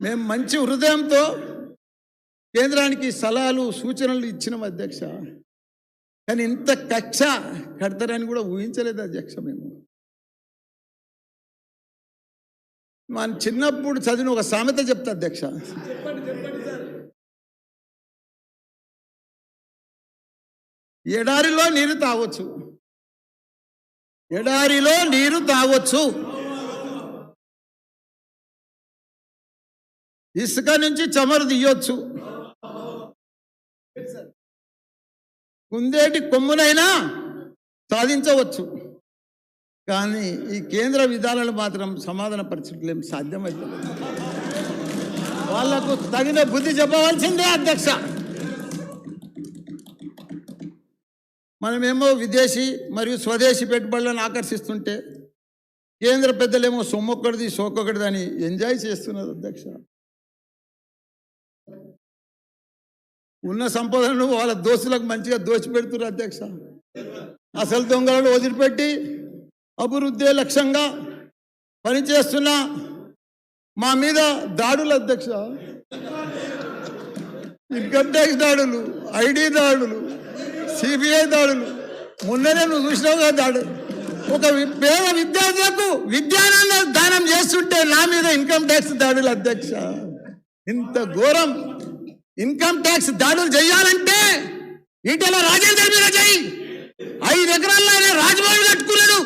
మేము మంచి హృదయంతో కేంద్రానికి సలహాలు సూచనలు ఇచ్చినాం అధ్యక్ష. కానీ ఇంత కక్ష కడతారని కూడా ఊహించలేదు అధ్యక్ష మేము. మన చిన్నప్పుడు చదివిన ఒక సామెత చెప్తా అధ్యక్ష. ఎడారిలో నీరు తాగొచ్చు. ఎడారిలో నీరు తాగొచ్చు. ఇసుక నుంచి చమరు తీయొచ్చు. కుందేటి కొమ్మునైనా సాధించవచ్చు. కానీ ఈ కేంద్ర విధానాలు మాత్రం సమాధాన పరిస్థితులు ఏం సాధ్యమవుతుంది వాళ్ళకు తగిన బుద్ధి చెప్పవలసిందే అధ్యక్ష. మనమేమో విదేశీ మరియు స్వదేశీ పెట్టుబడులను ఆకర్షిస్తుంటే కేంద్ర పెద్దలేమో సొమ్మొక్కడిది సోకొకటిది అని ఎంజాయ్ చేస్తున్నారు అధ్యక్ష. ఉన్న సంపదను వాళ్ళ దోస్తులకు మంచిగా దోచిపెడుతున్నారు అధ్యక్ష. అసలు దొంగలను వదిలిపెట్టి అభివృద్ధి లక్ష్యంగా పనిచేస్తున్న మా మీద దాడులు అధ్యక్ష. ఇన్కమ్ ట్యాక్స్ దాడులు ఐడి దాడులు సిబిఐ దాడులు. మొన్ననే నువ్వు చూసినావుగా దాడు. ఒక పేద విద్యార్థులకు విద్యానంద దానం చేస్తుంటే నా మీద ఇన్కమ్ ట్యాక్స్ దాడులు అధ్యక్ష. ఇంత ఘోరం. ఇన్కమ్ ట్యాక్స్ దాడులు చేయాలంటే ఈటల రాజేందర్ మీద చేయి ఐదు ఎకరాల్లో ఆయన రాజభవన్ కట్టుకున్నాడు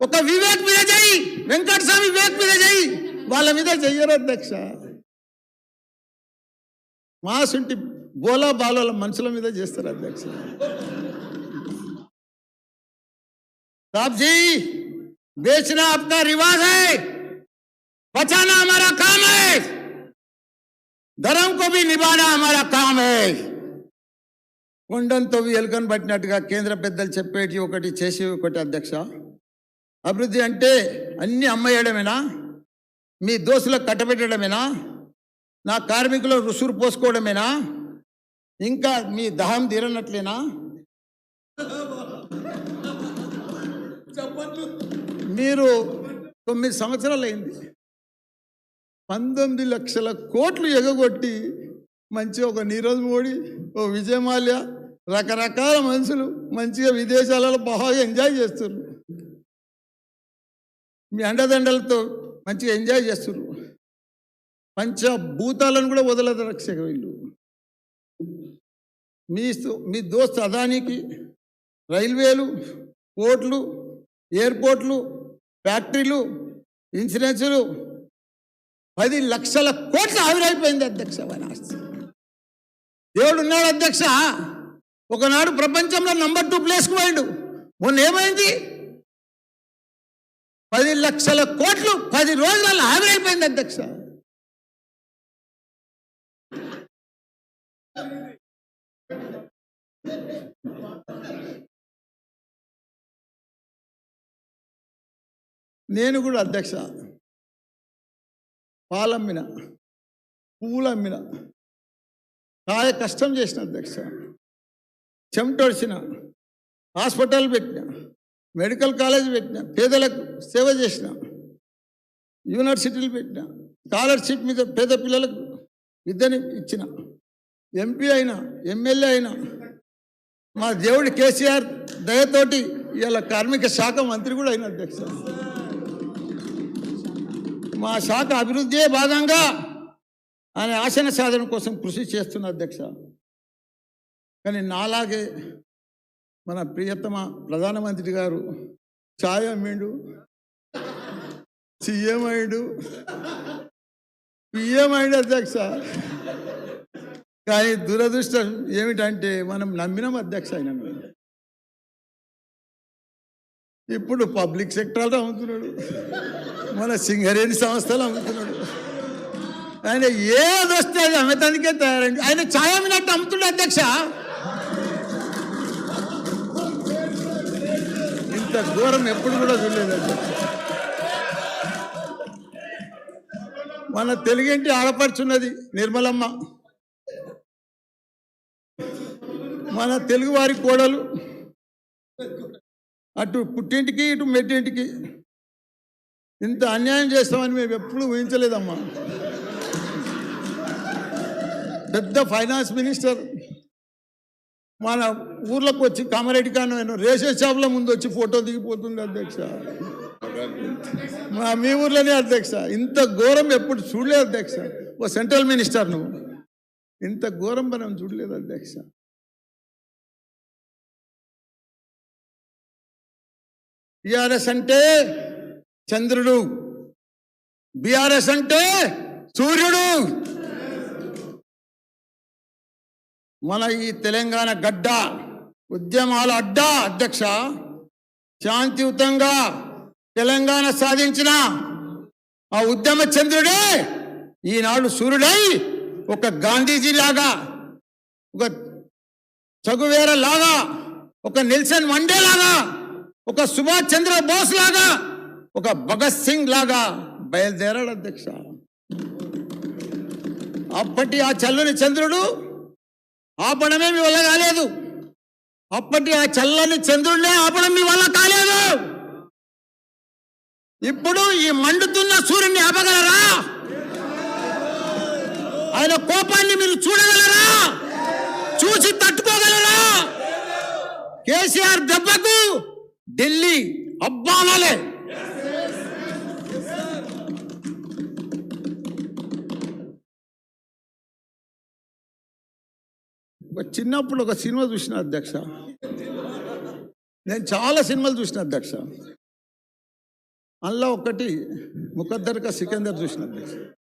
ఒక వివేక్ మీద చేయి వెంకటస్వామి వివేక్ మీద చేయి వాళ్ళ మీద చెయ్యరు అధ్యక్ష మాసుంటి బోలా బాలోల మనుషుల మీద చేస్తారు అధ్యక్ష साहब जी बेचना अपना रिवाज है बचाना हमारा काम है धर्म को भी निभाना हमारा काम है కొండంతో ఎలుకను పట్టినట్టుగా కేంద్ర పెద్దలు చెప్పేటి ఒకటి చేసి ఒకటి అధ్యక్ష అభివృద్ధి అంటే అన్ని అమ్మేయడమేనా మీ దోశలకు కట్టబెట్టడమేనా నా కార్మికుల రుసురు పోసుకోవడమేనా ఇంకా మీ దహం తీరనట్లేనా మీరు తొమ్మిది సంవత్సరాలు అయింది పంతొమ్మిది లక్షల కోట్లు ఎగగొట్టి మంచి ఒక నీరజ్ మోడీ ఓ విజయమాల్య రకరకాల మనుషులు మంచిగా విదేశాలలో బాగా ఎంజాయ్ చేస్తున్నారు మీ అండదండలతో మంచిగా ఎంజాయ్ చేస్తున్నారు పంచభూతాలను కూడా వదలదు రక్షక వీళ్ళు. మీ మీ దోస్త్ అదానికి రైల్వేలు పోర్ట్లు ఎయిర్పోర్ట్లు ఫ్యాక్టరీలు ఇన్సూరెన్సులు పది లక్షల కోట్లు ఆవిరైపోయింది అధ్యక్ష వారి ఆస్తి దేవుడు ఉన్నాడు అధ్యక్ష. ఒకనాడు ప్రపంచంలో నంబర్ టూ ప్లేస్కి పోయిండు. మొన్న ఏమైంది? పది లక్షల కోట్లు పది రోజులలో ఆవిరైపోయింది అధ్యక్ష. నేను కూడా అధ్యక్ష. పాలమ్మిన పువ్వులమ్మిన కాయ కష్టం చేసిన అధ్యక్ష చెమటొడిచిన హాస్పిటల్ పెట్టిన మెడికల్ కాలేజ్ పెట్టిన పేదలకు సేవ చేసిన యూనివర్సిటీలు పెట్టిన స్కాలర్షిప్ మీద పేద పిల్లలకు విద్యని ఇచ్చిన ఎంపీ అయినా ఎమ్మెల్యే అయినా మా దేవుడి కేసీఆర్ దయతోటి ఇవాళ కార్మిక శాఖ మంత్రి కూడా అయిన అధ్యక్ష. మా శాఖ అభివృద్ధియే భాగంగా ఆయన ఆశన సాధన కోసం కృషి చేస్తున్న అధ్యక్ష. కానీ నాలాగే మన ప్రియతమ ప్రధానమంత్రి గారు ఛాయ్ అమ్మిండు సీఎం అయ్యాడు పిఎం అయ్యాడు అధ్యక్ష. కానీ దురదృష్టం ఏమిటంటే మనం నమ్మినాం అధ్యక్ష అయినా ఇప్పుడు పబ్లిక్ సెక్టర్లో అమ్ముతున్నాడు. మన సింగరేణి సంస్థలు అమ్ముతున్నాడు. ఆయన ఏది వస్తే అది అమ్మటానికే తయారండి ఆయన ఛాయ మినట్టు అమ్ముతుండే అధ్యక్ష. ఇంత దూరం ఎప్పుడు కూడా చూడలేదు అధ్యక్ష. మన తెలుగింటి ఆడపడుచున్నది? నిర్మలమ్మ. మన తెలుగు వారి కోడలు అటు పుట్టింటికి ఇటు మెట్టింటికి. ఇంత అన్యాయం చేస్తామని మేము ఎప్పుడు ఊహించలేదమ్మా. పెద్ద ఫైనాన్స్ మినిస్టర్ మన ఊర్లోకి వచ్చి కామారెడ్డి కాను రేషన్ షాప్ల ముందు వచ్చి ఫోటో దిగిపోతుంది అధ్యక్ష. మా మీ ఊర్లోనే అధ్యక్ష. ఇంత ఘోరం ఎప్పుడు చూడలేదు అధ్యక్ష. ఓ సెంట్రల్ మినిస్టర్ నువ్వు. ఇంత ఘోరం మనం చూడలేదు అధ్యక్ష. టిఆర్ఎస్ అంటే చంద్రుడు. బిఆర్ఎస్ అంటే సూర్యుడు. మన ఈ తెలంగాణ గడ్డ ఉద్యమాల అడ్డ అధ్యక్ష శాంతియుతంగా తెలంగాణ సాధించిన ఆ ఉద్యమ చంద్రుడే ఈనాడు సూర్యుడై ఒక గాంధీజీ లాగా ఒక చగువేర లాగా ఒక నెల్సన్ మండే లాగా ఒక సుభాష్ చంద్ర బోస్ లాగా ఒక భగత్ సింగ్ లాగా బయలుదేరాడు అధ్యక్ష. అప్పటి ఆ చల్లని చంద్రుడు ఆపడమే మీ వల్ల కాలేదు. అప్పటి ఆ చల్లని చంద్రుడినే ఆపడం మీ వల్ల కాలేదు. ఇప్పుడు ఈ మండుతున్న సూర్యుని ఆపగలరా? ఆయన కోపాన్ని మీరు చూడగలరా? చూసి తట్టుకోగలరా? కేసీఆర్ దెబ్బకు ఢిల్లీ అబ్బానాలే. ఒక చిన్నప్పుడు ఒక సినిమా చూసిన అధ్యక్ష. నేను చాలా సినిమాలు చూసిన అధ్యక్ష. అందులో ఒకటి ముఖద్దరిక సికందర్ చూసిన అధ్యక్ష.